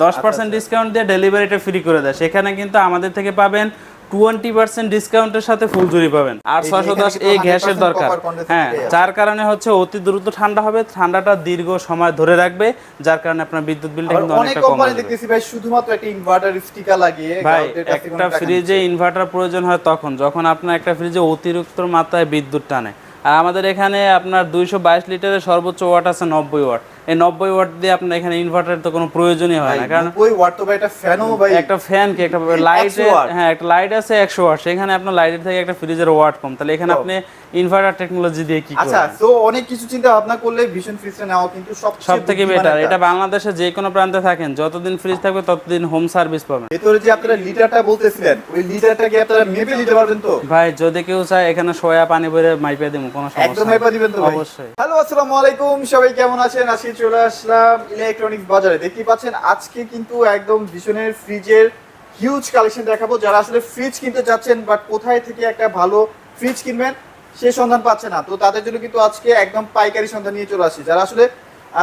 দশ percent discount দিয়ে ডেলিভারিটা ফ্রি করে দেয়। সেখানে কিন্তু আমাদের থেকে পাবেন টোয়েন্টি পার্সেন্ট ডিসকাউন্টের সাথে ফুল জুড়ি পাবেন। আর ছয়শো দশ এই গ্যাসের দরকার। হ্যাঁ যার কারণে হচ্ছে অতি দ্রুত ঠান্ডা হবে ঠান্ডাটা দীর্ঘ সময় ধরে রাখবে যার কারণে আপনার বিদ্যুৎ বিলটা কিন্তু অনেকটা কম দেখতেছি ভাই শুধুমাত্র একটা ইনভার্টার স্টিকার লাগিয়ে ভাই গ্রাহকদের কাছ থেকে একটা ফ্রিজে ইনভার্টার প্রয়োজন হয় তখন যখন আপনার একটা ফ্রিজে অতিরিক্ত মাত্রায় বিদ্যুৎ টানে। আর আমাদের এখানে আপনার দুইশো বাইশ লিটারের সর্বোচ্চ ওয়াট আছে নব্বই ওয়াট এই নব্বই ওয়াট দিয়ে আপনার এখানে ইনভার্টারের তো কোনো প্রয়োজনই হয় না কারণ 90 ওয়াট তো ভাই একটা ফ্যানও ভাই। একটা ফ্যান কি? একটা লাইট হ্যাঁ একটা লাইট আছে একশো ওয়াট সেখানে আপনার লাইটের থেকে একটা ফ্রিজের ওয়াট কম। তাহলে এখানে আপনি ইনভার্টার টেকনোলজি দিয়ে কি আচ্ছা তো অনেক কিছু চিন্তা ভাবনা করলে ভীষণ ফ্রিজটা নেওয়া কিন্তু সবচেয়ে সব থেকে বেটার এটা বাংলাদেশে যে কোনো প্রান্তে থাকেন। যতদিন ফ্রিজ থাকবে ততদিন হোম সার্ভিস পাবেন। ভেতরে যে আপনারা লিটারটা বলতেছিলেন ওই লিটারটা কি আপনারা মেপে পারবেন তো? ভাই যদি কেউ চায় এখানে সোয়া পানি ভরে মাইপে দিব কোনো একদম সমস্যা দিবেন তো ভাই। অবশ্যই। হ্যালো আসসালামু আলাইকুম সবাই কেমন আছেন? চলে আসলাম ইলেকট্রনিক্স বাজারে। দেখতে পাচ্ছেন আজকে কিন্তু একদম ভীষণের ফ্রিজের হিউজ কালেকশন দেখাবো। যারা আসলে ফ্রিজ কিনতে যাচ্ছেন বাট কোথায় থেকে একটা ভালো ফ্রিজ কিনবেন সে সন্ধান পাচ্ছে না। তো তাদের জন্য কিন্তু আজকে একদম পাইকারি সন্ধান নিয়ে চলে আসছি। যারা আসলে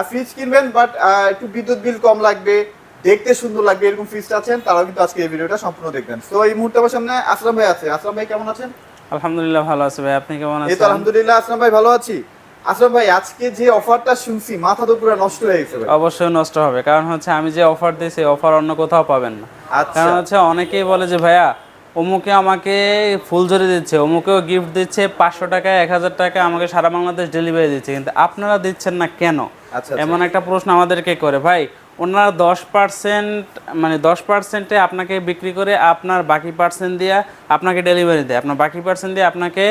ফ্রিজ কিনবেন বাট একটু বিদ্যুৎ বিল কম লাগবে দেখতে সুন্দর লাগবে এরকম ফ্রিজ আছেন তারাও কিন্তু আজকে এই ভিডিওটা সম্পূর্ণ দেখবেন। তো এই মুহূর্তে আমার সামনে আসলাম ভাই আছে। আসলাম ভাই কেমন আছেন? আলহামদুলিল্লাহ ভালো আছে ভাই। আপনি কেমন আছেন এই তো আলহামদুলিল্লাহ আসলাম ভাই ভালো আছি। আসলাম ভাই আজকে যে অফারটা শুনছি মাথা তো পুরো নষ্ট হয়ে গেছে অবশ্যই নষ্ট হবে কারণ হচ্ছে আমি যে অফার দিয়েছি অফার অন্য কোথাও পাবেন না। আচ্ছা। কারণ হচ্ছে অনেকেই বলে যে ভাইয়া অমুকে আমাকে ফুলঝুরি দিচ্ছে অমুকেও গিফট দিচ্ছে পাঁচশো টাকা এক হাজার টাকা আমাকে সারা বাংলাদেশ ডেলিভারি দিচ্ছে। কিন্তু আপনারা দিচ্ছেন না কেন? আচ্ছা এমন একটা প্রশ্ন আমাদেরকে করে ভাই ওনারা দশ পার্সেন্ট মানে দশ পার্সেন্টে আপনাকে বিক্রি করে আপনার বাকি পার্সেন্ট দিয়ে আপনাকে ডেলিভারি দেয় আপনার বাকি পার্সেন্ট দিয়ে আপনাকে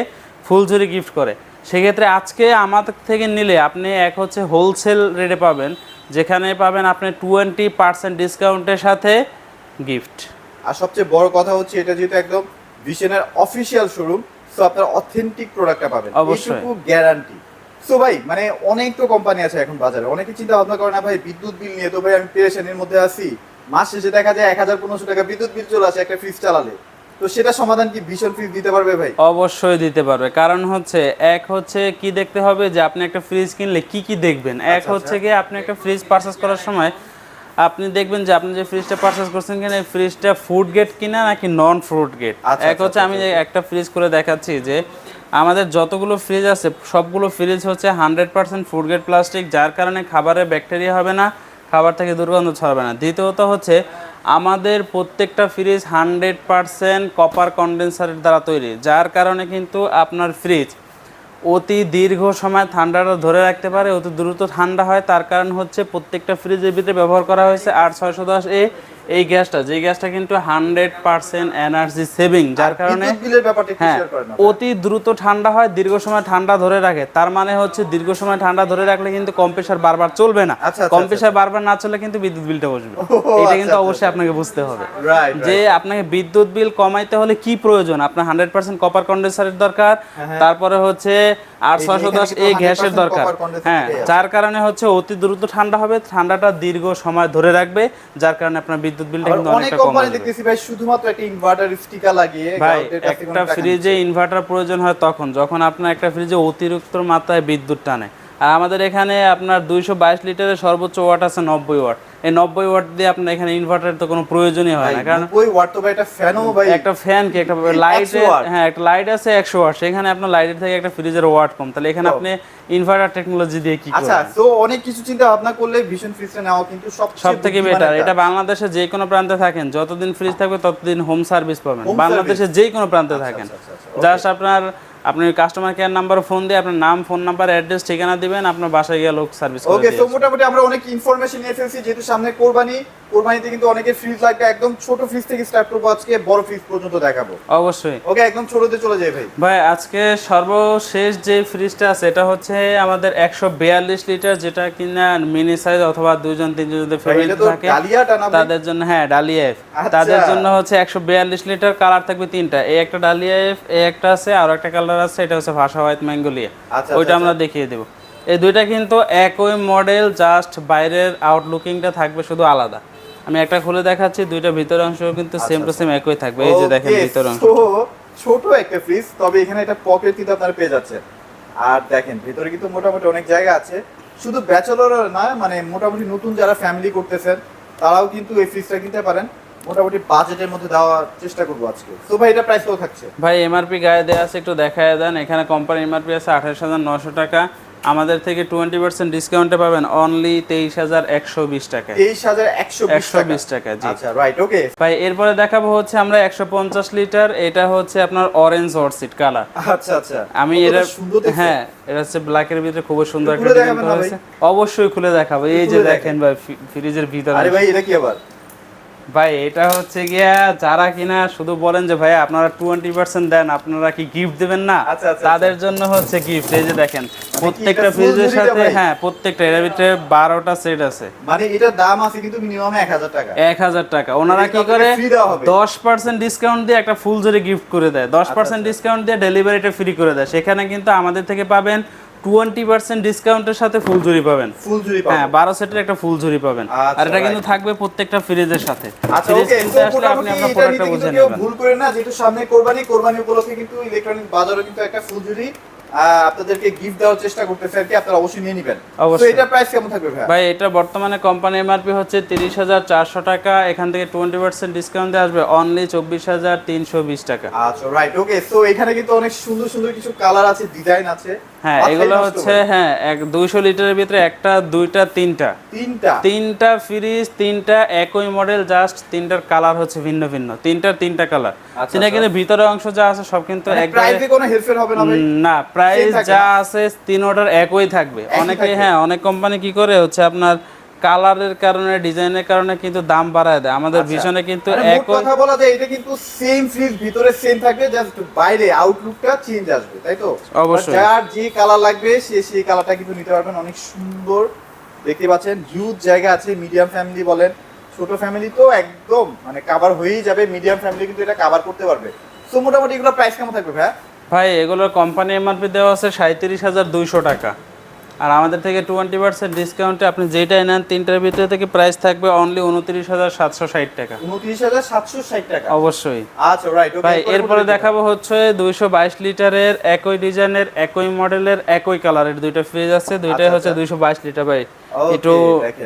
ফুলঝুরি গিফট করে। সেক্ষেত্রে আজকে আমাদের থেকে নিলে আপনি এক হচ্ছে হোলসেল রেটে পাবেন যেখানে পাবেন আপনি টোয়েন্টি পার্সেন্ট ডিসকাউন্টের সাথে গিফট আর সবচেয়ে বড় কথা হচ্ছে এটা যেহেতু একদম ভিশনের অফিসিয়াল শোরুম সো আপনার অথেন্টিক প্রোডাক্টটা পাবেন। অবশ্যই। গ্যারান্টি সো ভাই মানে অনেক তো কোম্পানি আছে এখন বাজারে অনেকে চিন্তা ভাবনা করে না ভাই বিদ্যুৎ বিল নিয়ে তো ভাই আমি পেরেশানির মধ্যে আছি। মাস শেষে দেখা যায় এক হাজার পনেরোশো টাকা বিদ্যুৎ বিল চলে আসে একটা ফ্রিজ চালালে। তো সেটা সমাধান কি ভীষণ ফ্রিজ দিতে পারবে ভাই? অবশ্যই দিতে পারবে। কারণ হচ্ছে এক হচ্ছে কি দেখতে হবে যে আপনি একটা ফ্রিজ কিনলে কি কি দেখবেন? এক আচ্ছা, হচ্ছে গিয়ে আপনি একটা ফ্রিজ পারচেস করার সময় আপনি দেখবেন যে আপনি যে ফ্রিজটা পারচেস করছেন কিনা এই ফ্রিজটা ফুড গেট কিনা নাকি নন ফুড গেট আচ্ছা, এক হচ্ছে আচ্ছা, আমি একটা ফ্রিজ করে দেখাচ্ছি যে আমাদের যতগুলো ফ্রিজ আছে সবগুলো ফ্রিজ হচ্ছে hundred percent food grade plastic যার কারণে খাবারে ব্যাকটেরিয়া হবে না খাবার থেকে দুর্গন্ধ ছড়াবে না। দ্বিতীয়ত হচ্ছে আমাদের প্রত্যেকটা ফ্রিজ হান্ড্রেড পারসেন্ট কপার কন্ডেন্সারের দ্বারা তৈরি। যার কারণে কিন্তু আপনার ফ্রিজ অতি দীর্ঘ সময় ঠান্ডাটা ধরে রাখতে পারে, অতি দ্রুত ঠান্ডা হয়। তার কারণ হচ্ছে প্রত্যেকটা ফ্রিজের ভিতরে ব্যবহার করা হয়েছে আর ছয়শো দশ এ এই গ্যাসটা যে গ্যাসটা কিন্তু হান্ড্রেড পার্সেন্ট এনার্জি সেভিং যার কারণে হ্যাঁ অতি দ্রুত ঠান্ডা হয় দীর্ঘ সময় ঠান্ডা ধরে রাখে। তার মানে হচ্ছে দীর্ঘ সময় ঠান্ডা ধরে রাখলে কিন্তু কম্প্রেসার বারবার চলবে না। আচ্ছা, আচ্ছা, কম্প্রেসার বারবার না চললে কিন্তু বিদ্যুৎ বিলটা বসবে। এটা কিন্তু আচ্ছা, অবশ্যই আপনাকে বুঝতে হবে। যে আপনাকে বিদ্যুৎ বিল কমাইতে হলে কি প্রয়োজন? আপনার হান্ড্রেড পার্সেন্ট কপার কন্ডেন্সারের দরকার হ্যাঁ। তারপরে হচ্ছে এই ছয়শো দশ এই গ্যাসের দরকার। হ্যাঁ যার কারণে হচ্ছে অতি দ্রুত ঠান্ডা হবে ঠান্ডাটা দীর্ঘ সময় ধরে রাখবে যার কারণে আপনার বিদ্যুৎ বিলটা কিন্তু অনেক কোম্পানি দেখতেছি ভাই শুধুমাত্র একটা ইনভার্টার স্টিকার লাগিয়ে ভাই একটা ফ্রিজে ইনভার্টার প্রয়োজন হয় তখন। যখন আপনার একটা ফ্রিজে অতিরিক্ত মাত্রায় বিদ্যুৎ টানে আমাদের এখানে আপনার দুইশো বাইশ লিটারের সর্বোচ্চ ওয়াট আছে নব্বই ওয়াট। এই নব্বই ওয়াট দিয়ে আপনার এখানে ইনভার্টার তো কোনো প্রয়োজনই হয় না। কারণ 90 ওয়াট তো ভাই একটা ফ্যানও ভাই। একটা ফ্যান কি? একটা লাইট হ্যাঁ একটা লাইট আছে একশো ওয়াট। সেখানে আপনার লাইটের থেকে একটা ফ্রিজের ওয়াট কম। তাহলে এখানে আপনি ইনভার্টার টেকনোলজি দিয়ে কি আচ্ছা তো অনেক কিছু চিন্তা ভাবনা করলে ভীষণ ফ্রিজটা নেওয়া কিন্তু সবচেয়ে সব থেকে বেটার এটা বাংলাদেশে যে কোনো প্রান্তে থাকেন। যতদিন ফ্রিজ থাকবে ততদিন হোম সার্ভিস পাবেন। বাংলাদেশে যে কোনো প্রান্তে থাকেন। আচ্ছা, আচ্ছা, আচ্ছা, জাস্ট আপনার আপনি কাস্টমার কেয়ার নাম্বার ফোন দিয়ে আপনার নাম ফোন নাম্বার অ্যাড্রেস ঠিকানা দিবেন আপনার বাসায় গিয়ে লোক সার্ভিস ওকে তো মোটামুটি আমরা অনেক ইনফরমেশন নিয়ে ফেলছি যেহেতু সামনে কোরবানি কোরবানিতে কিন্তু ফ্রিজ লাগবে একদম ছোট ফ্রিজ থেকে স্টার্ট করব আজকে বড় ফ্রিজ পর্যন্ত দেখাবো। অবশ্যই। ওকে একদম ছোটতে চলে যাই ভাই। ভাই আজকে সর্বশেষ যে ফ্রিজটা আছে এটা হচ্ছে আমাদের একশো বিয়াল্লিশ লিটার যেটা কিনা মিনি সাইজ অথবা দুজন তিনজন যদি ফ্যামিলি এটা তো থাকে ডালিয়াটা না ভাই? তাদের জন্য হ্যাঁ ডালিয়া এফ আচ্ছা। তাদের জন্য হচ্ছে একশো বিয়াল্লিশ লিটার কালার থাকবে তিনটা। এই একটা ডালিয়া এফ এই একটা আছে আর একটা কালার আছে এটা হচ্ছে ভাষা হোয়াইট ম্যাঙ্গোলিয়া আচ্ছা, ওইটা আচ্ছা, আমরা দেখিয়ে দেবো। এই দুইটা কিন্তু একই মডেল জাস্ট বাইরের আউটলুকিংটা থাকবে শুধু আলাদা। আমি একটা খুলে দেখাচ্ছি দুইটা ভিতর অংশ কিন্তু সেম টু সেম একই থাকবে। এই যে দেখেন ভিতর অংশ ছোট একটা ফ্রিজ তবে এখানে একটা পকেট কিন্তু আপনারা পেয়ে যাচ্ছেন। আর দেখেন ভিতরে কিন্তু মোটামুটি অনেক জায়গা আছে। শুধু ব্যাচেলর না মানে মোটামুটি নতুন যারা ফ্যামিলি করতেছেন তারাও কিন্তু এই ফ্রিজটা কিনতে পারেন। মোটামুটি বাজেটের মধ্যে দেওয়ার চেষ্টা করব আজকে। তো ভাই এটা প্রাইস কত থাকছে? ভাই এমআরপি গায়ে দেওয়া আছে একটু দেখায় দেন। এখানে কোম্পানি এমআরপি আছে আঠাশ হাজার নশো টাকা। আমাদের থেকে টোয়েন্টি পার্সেন্ট ডিসকাউন্টে পাবেন অনলি তেইশ হাজার একশো বিশ টাকায়। তেইশ হাজার একশো একশো বিশ টাকা জি। আচ্ছা রাইট ওকে ভাই এরপরে দেখাবো হচ্ছে আমরা একশো পঞ্চাশ লিটার এটা হচ্ছে আপনার অরেঞ্জ অর্সিড কালার আচ্ছা আচ্ছা। আমি এটা। হ্যাঁ এটা হচ্ছে ব্ল্যাকের ভিতরে খুব সুন্দর একটা ডিজাইন দেখাবেন করা হয়েছে। অবশ্যই খুলে দেখাবো। এই যে দেখেন। ভাই ফ্রিজের ভিতরে আরে ভাই এটা কি আবার? ভাই এটা হচ্ছে গিয়া যারা কিনা শুধু বলেন যে ভাই আপনারা টোয়েন্টি পার্সেন্ট দেন আপনারা কি গিফট দেবেন না? আচ্ছা, আচ্ছা, তাদের জন্য হচ্ছে গিফট এই যে দেখেন প্রত্যেকটা ফ্রিজের সাথে হ্যাঁ প্রত্যেকটা এর ভিতরে বারোটা সেট আছে। মানে এটার দাম আছে কিন্তু মিনিমাম এক হাজার টাকা। এক হাজার টাকা। ওনারা কি করে। দশ পার্সেন্ট ডিসকাউন্ট দিয়ে একটা ফুল জরি গিফট করে দেয়। দশ পার্সেন্ট আচ্ছা। ডিসকাউন্ট দিয়ে ডেলিভারিটা ফ্রি করে দেয়। সেখানে কিন্তু আমাদের থেকে পাবেন টোয়েন্টি পার্সেন্ট ডিসকাউন্টের সাথে ফুল জুরি পাবেন। ফুল জুড়ি হ্যাঁ বারো সেটের একটা ফুল ঝুরি পাবেন। আচ্ছা, আর এটা কিন্তু থাকবে প্রত্যেকটা ফ্রিজের সাথে। আচ্ছা ফ্রিজ কিনতে আসলে আপনি আপনার প্রোডাক্টটা বুঝে নেবেন। ভুল করে না যেহেতু সামনে কোরবানি কোরবানি উপলক্ষে কিন্তু ইলেকট্রনিক বাজারে কিন্তু একটা ফুলঝুরি আহ, আপনাদেরকে গিফট দেওয়ার চেষ্টা করতেছে আর কি আপনারা অবশ্যই নিয়ে নেবেন। তো। এটা প্রাইস কেমন থাকবে ভাই ভাই এটা বর্তমানে কোম্পানি এমআরপি হচ্ছে তিরিশ হাজার চারশো টাকা এখান থেকে টোয়েন্টি পার্সেন্ট ডিসকাউন্ট দিয়ে আসবে অনলি চব্বিশ হাজার তিনশো বিশ টাকা। আচ্ছা রাইট ওকে সো এখানে কিন্তু অনেক সুন্দর সুন্দর কিছু কালার আছে ডিজাইন আছে। হ্যাঁ এগুলো হচ্ছে হ্যাঁ এক দুইশো লিটারের ভিতরে একটা দুইটা তিনটা। তিনটা? তিনটা ফ্রিজ তিনটা একই মডেল জাস্ট তিনটার কালার হচ্ছে ভিন্ন ভিন্ন। তিনটার তিনটা কালার আচ্ছা, সেটা কিন্তু ভিতরে অংশ যা আছে সব কিন্তু হবে না ভাই? না প্রাইস যা আছে তিন অর্ডার একই থাকবে। অনেকে হ্যাঁ অনেক কোম্পানি কি করে হচ্ছে আপনার কালারের কারণে ডিজাইনের কারণে কিন্তু দাম বাড়ায় দেয়। আমাদের আচ্ছা। ভিশনে কিন্তু একই কথা বলা যায় এটা কিন্তু সেম ফ্রিজ ভিতরে সেম থাকবে জাস্ট বাইরে আউটলুকটা চেঞ্জ আসবে তাই তো? অবশ্যই। যার যে কালার লাগবে সে সেই কালারটা কিন্তু নিতে পারবেন। অনেক সুন্দর দেখতে পাচ্ছেন হিউজ জায়গা আছে মিডিয়াম ফ্যামিলি বলেন। ছোট ফ্যামিলি তো একদম মানে কভার হয়েই যাবে মিডিয়াম ফ্যামিলি কিন্তু এটা কভার করতে পারবে। সো মোটামুটি এগুলো প্রাইস কেমন থাকবে ভাই ভাই এগুলোর কোম্পানি এমআরপি দেওয়া আছে সাঁত্রিশ হাজার দুইশো টাকা। আর আমাদের থেকে টোয়েন্টি পার্সেন্ট ডিসকাউন্টে আপনি যেটাই নেন তিনটার ভিতরে থেকে প্রাইস থাকবে অনলি উনত্রিশ হাজার সাতশো ষাট টাকা। উনত্রিশ হাজার সাতশো ষাট টাকা। অবশ্যই। আচ্ছা রাইট ভাই এরপরে দেখাবো হচ্ছে দুইশো বাইশ লিটারের একই ডিজাইনের একই মডেলের একই কালারের দুইটা ফ্রিজ আছে। দুইটাই আচ্ছা, হচ্ছে আচ্ছা। দুইশো বাইশ লিটার ভাই। একটু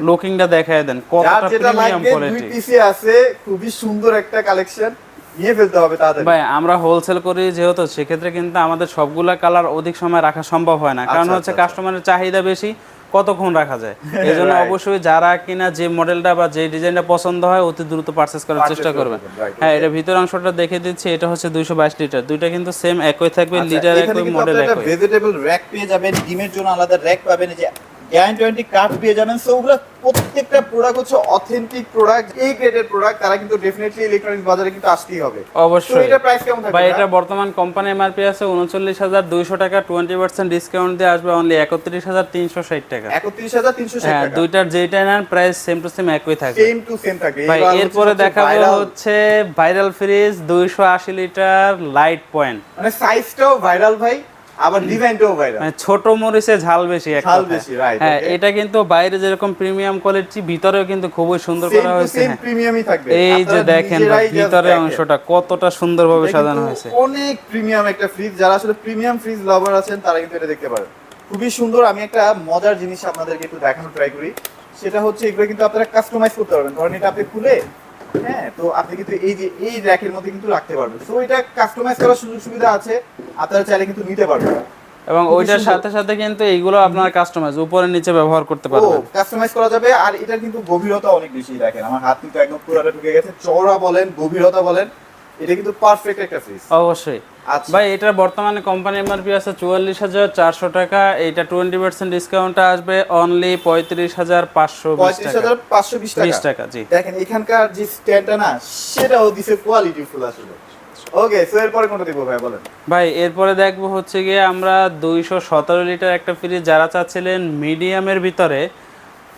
লুকিংটা দেখায় দেন কতটা প্রিমিয়াম দুই কোয়ালিটি পিসে আছে খুবই সুন্দর একটা কালেকশন নিয়ে ফেলতে হবে তাড়াতাড়ি। ভাই আমরা হোলসেল করি যেহেতু সেক্ষেত্রে কিন্তু আমাদের সবগুলা কালার অধিক সময় রাখা সম্ভব হয় না। কারণ আচ্ছা, হচ্ছে আচ্ছা, কাস্টমারের চাহিদা বেশি কতক্ষণ রাখা যায়? এই জন্য অবশ্যই যারা কিনা যে মডেলটা বা যে ডিজাইনটা পছন্দ হয় অতি দ্রুত পারচেস করার চেষ্টা করে করবেন। হ্যাঁ এটা ভিতর অংশটা দেখে দিচ্ছি এটা হচ্ছে দুইশো বাইশ লিটার দুইটা কিন্তু সেম একই থাকবে আচ্ছা, লিটার একই মডেল একই। ভেজিটেবল র‍্যাক পেয়ে যাবেন ডিমের জন্য আলাদা র‍্যাক পাবেন যে গ্যারান্টি ওয়ারেন্টি কার্ড পেয়ে যাবেন সো ওগুলো প্রত্যেকটা প্রোডাক্ট হচ্ছে অথেন্টিক প্রোডাক্ট এই গ্রেডের প্রোডাক্ট তারা কিন্তু ডেফিনেটলি ইলেকট্রনিক্স বাজারে কিন্তু আসতেই হবে। অবশ্যই। এটা প্রাইস কেমন থাকবে ভাই এটা বর্তমান কোম্পানি এমআরপি আছে উনচল্লিশ হাজার দুইশো টাকা টোয়েন্টি পার্সেন্ট ডিসকাউন্ট দিয়ে আসবে অনলি একত্রিশ হাজার তিনশো ষাট টাকা। একত্রিশ হাজার তিনশো হ্যাঁ টাকা। দুইটার যেটা নেন প্রাইস সেম টু সেম একই থাকবে। সেম টু সেম থাকবে ভাই এরপরে দেখাবো হচ্ছে ভাইরাল ফ্রিজ দুইশো আশি লিটার লাইট পয়েন্ট মানে সাইজটাও ভাইরাল ভাই। আবার ডিজাইনটাও ভাইরাল মানে ছোট মরিচে ঝাল বেশি ঝাল বেশি, right, হ্যাঁ এটা কিন্তু বাইরে যেরকম প্রিমিয়াম কোয়ালিটি ভিতরেও কিন্তু খুবই সুন্দর করা হয়েছে। সেম। প্রিমিয়ামই থাকবে। এই যে দেখেন ভিতরে অংশটা কতটা সুন্দরভাবে সাজানো হয়েছে। অনেক প্রিমিয়াম একটা ফ্রিজ যারা আসলে প্রিমিয়াম ফ্রিজ লাভার আছেন তারা কিন্তু এটা দেখতে পারেন। খুবই সুন্দর। আমি একটা মজার জিনিস আপনাদেরকে একটু দেখানোর ট্রাই করি। সেটা হচ্ছে এগুলো কিন্তু আপনারা কাস্টমাইজ করতে পারবেন। ধরেন এটা আপনি খুলে হ্যাঁ তো আপনি কিন্তু এই যে এই র্যাকের মধ্যে কিন্তু রাখতে পারবেন। সো এটা কাস্টমাইজ করার সুযোগ সুবিধা আছে আপনারা চাইলে কিন্তু নিতে পারবেন। এবং ওইটার সাথে সাথে কিন্তু এইগুলো আপনার কাস্টমাইজ উপরে নিচে ব্যবহার করতে পারবেন। কাস্টমাইজ করা যাবে আর এটার কিন্তু গভীরতা অনেক বেশি দেখেন আমার হাত কিন্তু একদম পুরোটা ঢুকে গেছে চওড়া বলেন গভীরতা বলেন এটা কিন্তু পারফেক্ট একটা ফ্রিজ অবশ্যই। ভাই এটা বর্তমানে কোম্পানি এমআরপি আছে চুয়াল্লিশ হাজার চারশো টাকা। এটা টোয়েন্টি পার্সেন্ট ডিসকাউন্টটা আসবে অনলি পঁয়ত্রিশ হাজার পাঁচশো পঁয়ত্রিশ টাকা। হাজার পাঁচশো বিশ টাকা। টাকা জি। দেখেন এখানকার যে স্ট্যান্ডটা না সেটাও দিছে কোয়ালিটি ফুল আসলে। ওকে সো এরপরে কোনটা দিব ভাই বলেন। ভাই এরপরে দেখব হচ্ছে গিয়ে আমরা দুইশো সতেরো লিটার একটা ফ্রিজ যারা চাচ্ছিলেন মিডিয়ামের ভিতরে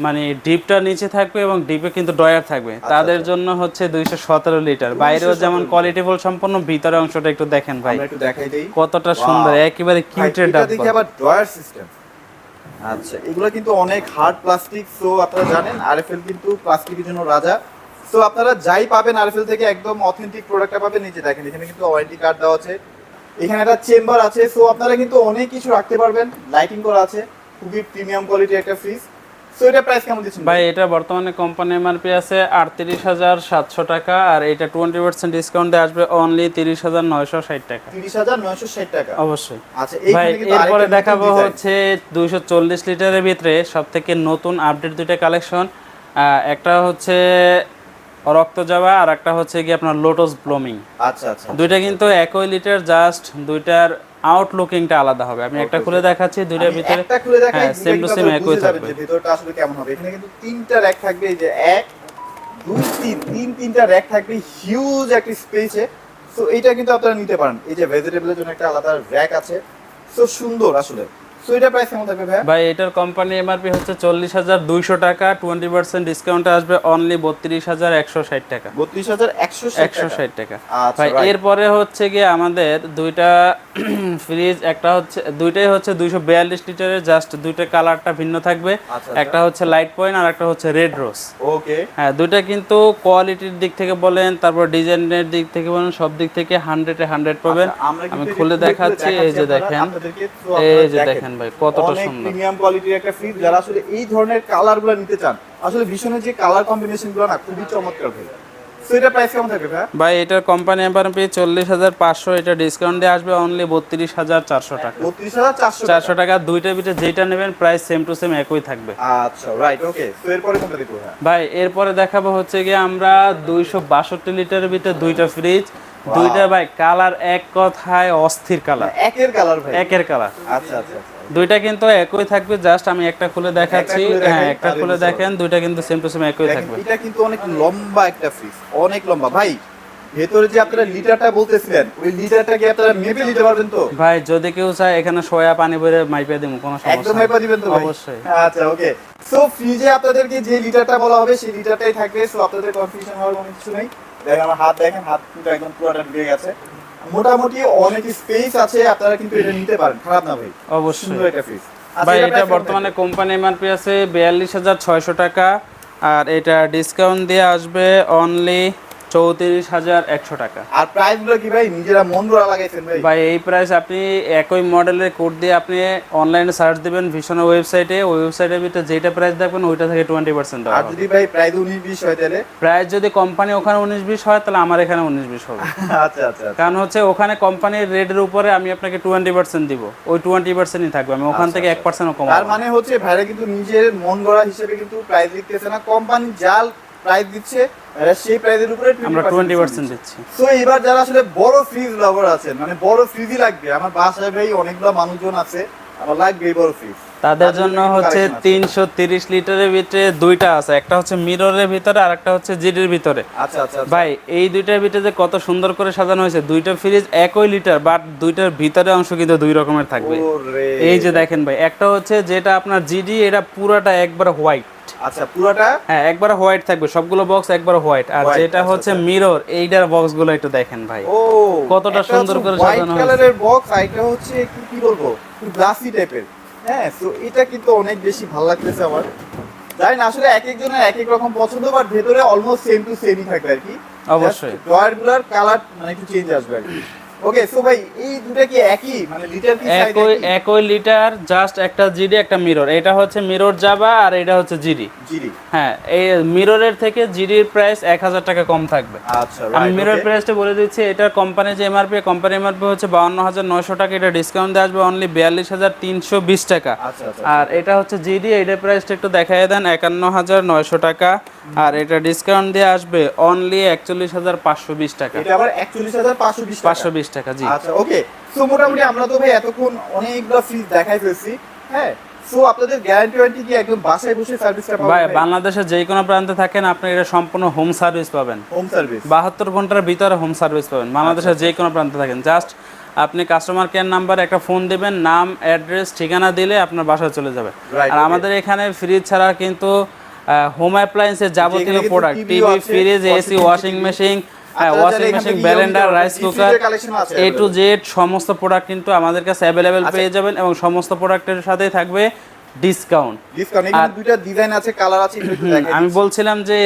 মানে ডিপটা নিচে থাকবে এবং ডিপে কিন্তু ডয়ার থাকবে। তাদের আচ্ছা। জন্য হচ্ছে দুইশো সতেরো লিটার। বাইরেও যেমন কোয়ালিটিফুল সম্পন্ন ভিতরে অংশটা একটু দেখেন ভাই। একটু দেখাই দেই। কতটা সুন্দর একেবারে কিউটের ডাব্বা আবার ড্রয়ার সিস্টেম। আচ্ছা। এগুলো কিন্তু অনেক হার্ড প্লাস্টিক সো আপনারা জানেন আরএফএল কিন্তু প্লাস্টিকের জন্য রাজা। সো আপনারা যাই পাবেন আরএফএল থেকে একদম অথেন্টিক প্রোডাক্টটা পাবেন। নিচে দেখেন এখানে কিন্তু ওয়ারেন্টি কার্ড দেওয়া আছে। এখানে একটা চেম্বার আছে সো আপনারা কিন্তু অনেক কিছু রাখতে পারবেন। লাইটিং করা আছে খুবই প্রিমিয়াম কোয়ালিটির একটা ফ্রিজ ভাই? এটা বর্তমানে কোম্পানি এমআরপি আছে আটত্রিশ হাজার সাতশো টাকা আর এটা টোয়েন্টি পার্সেন্ট ডিসকাউন্টে আসবে অনলি তিরিশ হাজার নয়শো ষাট টাকা। তিরিশ হাজার নয়শো ষাট টাকা। অবশ্যই। আচ্ছা ভাই এরপরে দেখাবো হচ্ছে দুইশো চল্লিশ লিটারের ভিতরে সব থেকে নতুন আপডেট দুইটা কালেকশন একটা হচ্ছে রক্ত যাওয়া আর একটা হচ্ছে কি আপনার লোটাস ব্লুমিং আচ্ছা আচ্ছা। দুইটা কিন্তু একই লিটার জাস্ট দুইটার আউটলুকিংটা আলাদা হবে। আমি একটা খুলে দেখাচ্ছি দুইটার ভিতরে। একটা খুলে দেখাই হ্যাঁ, সেম টু সেম একই থাকবে। ভিতরটা আসলে কেমন হবে। এখানে কিন্তু তিনটা র্যাক থাকবে এই যে এক দুই তিন তিন তিনটা র্যাক থাকবে হিউজ একটা স্পেসে সো এটা কিন্তু আপনারা নিতে পারেন। এই যে ভেজিটেবলের জন্য একটা আলাদা র্যাক আছে। সো সুন্দর আসলে। ভাই এটার কোম্পানি এমআরপি হচ্ছে চল্লিশ হাজার দুইশো টাকা টোয়েন্টি পার্সেন্ট ডিসকাউন্টে আসবে অনলি বত্রিশ হাজার একশো ষাট টাকা। বত্রিশ হাজার একশো একশো ষাট টাকা। আচ্ছা, ভাই এরপরে হচ্ছে গিয়ে আমাদের দুইটা ফ্রিজ একটা হচ্ছে দুইটাই হচ্ছে দুইশো বিয়াল্লিশ লিটারের জাস্ট দুইটা কালারটা ভিন্ন থাকবে। আচ্ছা, একটা হচ্ছে লাইট পয়েন্ট আর একটা হচ্ছে রেড রোজ ওকে হ্যাঁ দুইটা কিন্তু কোয়ালিটির দিক থেকে বলেন তারপর ডিজাইনের দিক থেকে বলেন সব দিক থেকে হান্ড্রেডে হান্ড্রেড পাবেন। আচ্ছা, আমি খুলে দেখাচ্ছি এই যে দেখেন। এই যে দেখেন। দেখেন ভাই কতটা অনেক সুন্দর। প্রিমিয়াম কোয়ালিটির একটা ফ্রিজ যারা আসলে এই ধরনের কালারগুলো নিতে চান আসলে ভীষণের যে কালার কম্বিনেশনগুলো না খুবই চমৎকার ভাই। সো এটা প্রাইস কেমন থাকবে ভাই এটার কোম্পানি চল্লিশ হাজার পাঁচশো এটা ডিসকাউন্ট দিয়ে আসবে অনলি বত্রিশ হাজার চারশো টাকা। বত্রিশ হাজার চারশো টাকা। ভিতরে যেটা নেবেন প্রাইস সেম টু সেম একই থাকবে। আচ্ছা রাইট ওকে তো এরপরে কোনটা দেখব ভাই ভাই এরপরে দেখাবো হচ্ছে গিয়ে আমরা দুইশো বাষট্টি লিটারের ভিতরে দুইটা ফ্রিজ দুইটা ভাই কালার এক কথায় অস্থির কালার একের কালার ভাই। একের কালার আচ্ছা আচ্ছা আচ্ছা। দুইটা কিন্তু একই থাকবে জাস্ট আমি একটা খুলে দেখাচ্ছি। হ্যাঁ একটা খুলে দেখেন দুইটা কিন্তু সেম টু সেম একই থাকবে। এটা কিন্তু অনেক লম্বা একটা ফ্রিজ অনেক লম্বা। ভাই ভেতরে যে আপনারা লিটারটা বলতেছিলেন ওই লিটারটা কি আপনারা মেপে নিতে পারবেন তো? ভাই যদি কেউ চায় এখানে সোয়া পানি ভরে মাইপে দিব কোনো সমস্যা একদম হাইপা দিবেন তো ভাই? অবশ্যই। আচ্ছা ওকে সো ফ্রিজে আপনাদেরকে যে লিটারটা বলা হবে সেই লিটারটাই থাকবে। সো আপনাদের কনফিউশন হওয়ার কোনো কিছু নেই। দেখেন আমার হাত দেখেন হাত কিন্তু একদম পুরোটা ঢুকে গেছে। মোটামুটি অনেক স্পেস আছে আপনারা কিন্তু এটা নিতে পারেন। খারাপ না ভাই। অবশ্যই। সুন্দর একটা ফ্রিজ ভাই এটা বর্তমানে কোম্পানি এমআরপি আছে বিয়াল্লিশ হাজার ছয়শো টাকা আর এটা ডিসকাউন্ট দিয়ে আসবে অনলি চৌত্রিশ হাজার একশো টাকা। আর প্রাইসগুলো কি ভাই? নিজেরা মন গড়া লাগাইছেন ভাই। ভাই এই প্রাইস আপনি একই মডেলের কোড দিয়ে আপনি অনলাইনে সার্চ দিবেন ভীষণের ওয়েবসাইটে ওই ওয়েবসাইটের ভিতরে যেটা প্রাইস দেখবেন ওইটা থেকে টোয়েন্টি পার্সেন্ট আর যদি ভাই প্রাইস উনিশ বিশ হয় তাহলে? প্রাইস যদি কোম্পানি ওখানে উনিশ বিশ হয় তাহলে আমার এখানে উনিশ বিশ হবে। আচ্ছা আচ্ছা আচ্ছা। কারণ হচ্ছে ওখানে কোম্পানির রেটের উপরে আমি আপনাকে টোয়েন্টি পার্সেন্ট দিব। ওই টোয়েন্টি পার্সেন্টই থাকবে আমি ওখান থেকে এক পার্সেন্টও তার কমাবো মানে হচ্ছে ভাইরা কিন্তু নিজের মন গড়া হিসেবে কিন্তু প্রাইস দিতেছে না। কোম্পানি জাল প্রাইস দিচ্ছে সেই প্রাইসের উপরে আমরা টোয়েন্টি পার্সেন্ট দিচ্ছি। সো এবার যারা আসলে বড় ফ্রিজ লাভার আছেন মানে বড় ফ্রিজই লাগবে। আমার বাসায় ভাই অনেকগুলো মানুষজন আছে আমার লাগবে বড় ফ্রিজ তাদের জন্য হচ্ছে তিনশো তিরিশ লিটারের ভিতরে দুইটা আছে। একটা হচ্ছে মিররের ভিতরে আর একটা হচ্ছে জিডির ভিতরে। আচ্ছা আচ্ছা আচ্ছা। ভাই এই দুইটার ভিতরে যে কত সুন্দর করে সাজানো হয়েছে দুইটা ফ্রিজ একই লিটার বাট দুইটার ভিতরে অংশ কিন্তু দুই রকমের থাকবে। এই যে দেখেন ভাই একটা হচ্ছে যেটা আপনার জিডি এটা পুরাটা একবার হোয়াইট আচ্ছা পুরোটা? হ্যাঁ একবার হোয়াইট থাকবে। সবগুলো বক্স একবার হোয়াইট আর যেটা আচ্ছা, হচ্ছে মিরর এইটার বক্সগুলো একটু দেখেন ভাই। ও কতটা সুন্দর করে সাজানো হয়েছে। কালারের বক্স আর এটা হচ্ছে একটু কি বলব গ্লাসি টাইপের হ্যাঁ তো এটা কিন্তু অনেক বেশি ভালো লাগতেছে আমার। জানি না আসলে এক একজনের এক এক রকম পছন্দ বাট ভেতরে অলমোস্ট সেম টু সেমই থাকবে আর কি। অবশ্যই। ড্রয়ারগুলার কালার মানে একটু চেঞ্জ আসবে আর কি। ওকে সো ভাই এই দুটো কি একই? মানে লিটার কি একই একই? লিটার জাস্ট একটা জিডি একটা মিরর এটা হচ্ছে মিরর যাবা আর এটা হচ্ছে জিডি। জিডি। হ্যাঁ এই মিররের থেকে জিডির প্রাইস এক হাজার টাকা কম থাকবে। আচ্ছা আমি মিরর প্রাইসটা বলে দিচ্ছি এটার কোম্পানি যে এমআরপি কোম্পানি এমআরপি হচ্ছে বাউন্ন হাজার নয়শো টাকা এটা ডিসকাউন্ট দিয়ে আসবে অনলি বিয়াল্লিশ হাজার তিনশো বিশ টাকা। আচ্ছা আচ্ছা আর এটা হচ্ছে জিডি এটার প্রাইসটা একটু দেখাই দেন একান্ন হাজার নয়শো টাকা। আর এটা ডিসকাউন্ট দিয়ে আসবে অনলি একচল্লিশ হাজার পাঁচশো বিশ টাকা। এটা আবার 41520 পাঁচশো বিশ টাকা। জি। আচ্ছা ওকে সো মোটামুটি আমরা তো ভাই এতক্ষণ অনেকগুলো ফ্রিজ দেখাই ফেলছি হ্যাঁ? সো আপনাদের গ্যারান্টি ওয়ারেন্টি কি একদম বাসায় বসে সার্ভিসটা ভাই পাবেন বাংলাদেশের যে কোনো প্রান্তে থাকেন আপনি এটা সম্পূর্ণ হোম সার্ভিস পাবেন। হোম সার্ভিস বাহাত্তর ঘণ্টার ভিতরে হোম সার্ভিস পাবেন। বাংলাদেশের যে কোনো প্রান্তে থাকেন। জাস্ট আপনি কাস্টমার কেয়ার নাম্বার একটা ফোন দিবেন নাম অ্যাড্রেস ঠিকানা দিলে আপনার বাসায় চলে যাবে। আর আমাদের এখানে ফ্রিজ ছাড়া কিন্তু হোম অ্যাপ্লায়েন্সের যাবতীয় product TV fridge AC washing machine washing machine ইয়ে rice cooker A to Z সমস্ত প্রোডাক্ট কিন্তু আমাদের কাছে অ্যাভেলেবেল আচ্ছা। পেয়ে যাবেন এবং সমস্ত প্রোডাক্টের সাথেই থাকবে ডিসকাউন্ট আর- দুইটা ডিজাইন আছে কালার আছে আমি বলছিলাম যে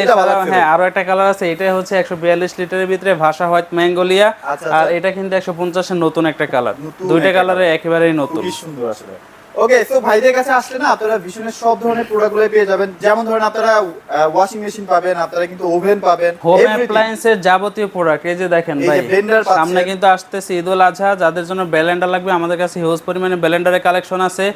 হ্যাঁ। আরও একটা কালার আছে এটা হচ্ছে একশো বিয়াল্লিশ লিটারের ভিতরে ভাষা হোয়াইট ম্যাঙ্গোলিয়া আচ্ছা, আর আচ্ছা। এটা কিন্তু একশো পঞ্চাশের নতুন একটা কালার দুইটা কালারে একেবারেই নতুন। সুন্দর আসলে। ওকে সো ভাইদের কাছে আসলে না আপনারা ভীষণের সব ধরনের প্রোডাক্টগুলো পেয়ে যাবেন। যেমন ধরেন আপনারা ওয়াশিং মেশিন পাবেন আপনারা কিন্তু ওভেন পাবেন হোম অ্যাপ্লায়েন্সের যাবতীয় প্রোডাক্ট এই যে দেখেন ভাই সামনে কিন্তু আসতেছে ঈদুল আজহা যাদের জন্য ব্লেন্ডার লাগবে আমাদের কাছে হিউজ পরিমাণে ব্লেন্ডারের কালেকশন আছে।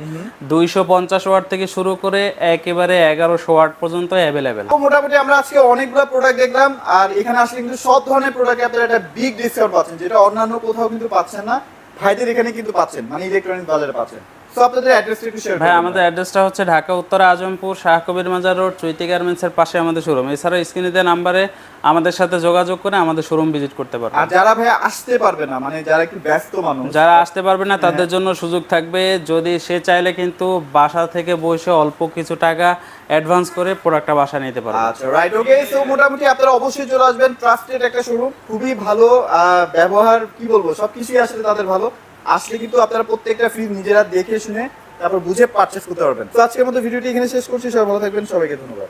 দুইশো পঞ্চাশ ওয়াট থেকে শুরু করে একেবারে এগারোশো ওয়াট পর্যন্ত অ্যাভেলেবেল তো মোটামুটি আমরা আজকে অনেকগুলো প্রোডাক্ট দেখলাম আর এখানে আসলে কিন্তু সব ধরনের প্রোডাক্টে আপনারা একটা বিগ ডিসকাউন্ট পাচ্ছেন যেটা অন্যান্য কোথাও কিন্তু পাচ্ছেন না ভাইদের এখানে কিন্তু পাচ্ছেন মানে ইলেকট্রনিক বাজারে পাচ্ছেন। সো আপনাদের অ্যাড্রেসটা একটু শেয়ার ভাই আমাদের অ্যাড্রেসটা হচ্ছে ঢাকা উত্তরা আজমপুর শাহ কবির মাজার রোড চৈতি গার্মেন্টসের পাশে আমাদের শোরুম এছাড়া স্ক্রিনে দেওয়া নাম্বারে আমাদের সাথে যোগাযোগ করে আমাদের শোরুম ভিজিট করতে পারবেন। আর যারা ভাই আসতে পারবে না মানে যারা একটু ব্যস্ত মানুষ যারা আসতে পারবে না তাদের জন্য সুযোগ থাকবে। যদি সে চাইলে কিন্তু বাসা থেকে বসে অল্প কিছু টাকা অ্যাডভান্স করে প্রোডাক্টটা বাসা নিতে পারবে। আচ্ছা রাইট ওকে সো মোটামুটি আপনারা অবশ্যই চলে আসবেন। ট্রাস্টেড একটা শোরুম খুবই ভালো ব্যবহার কি বলব সবকিছুই আসলে তাদের ভালো। আসলে কিন্তু আপনারা প্রত্যেকটা ফ্রিজ নিজেরা দেখে শুনে তারপর বুঝে পারচেস করতে পারবেন। তো আজকের মতো ভিডিওটি এখানে শেষ করছি, সবাই ভালো থাকবেন, সবাইকে ধন্যবাদ।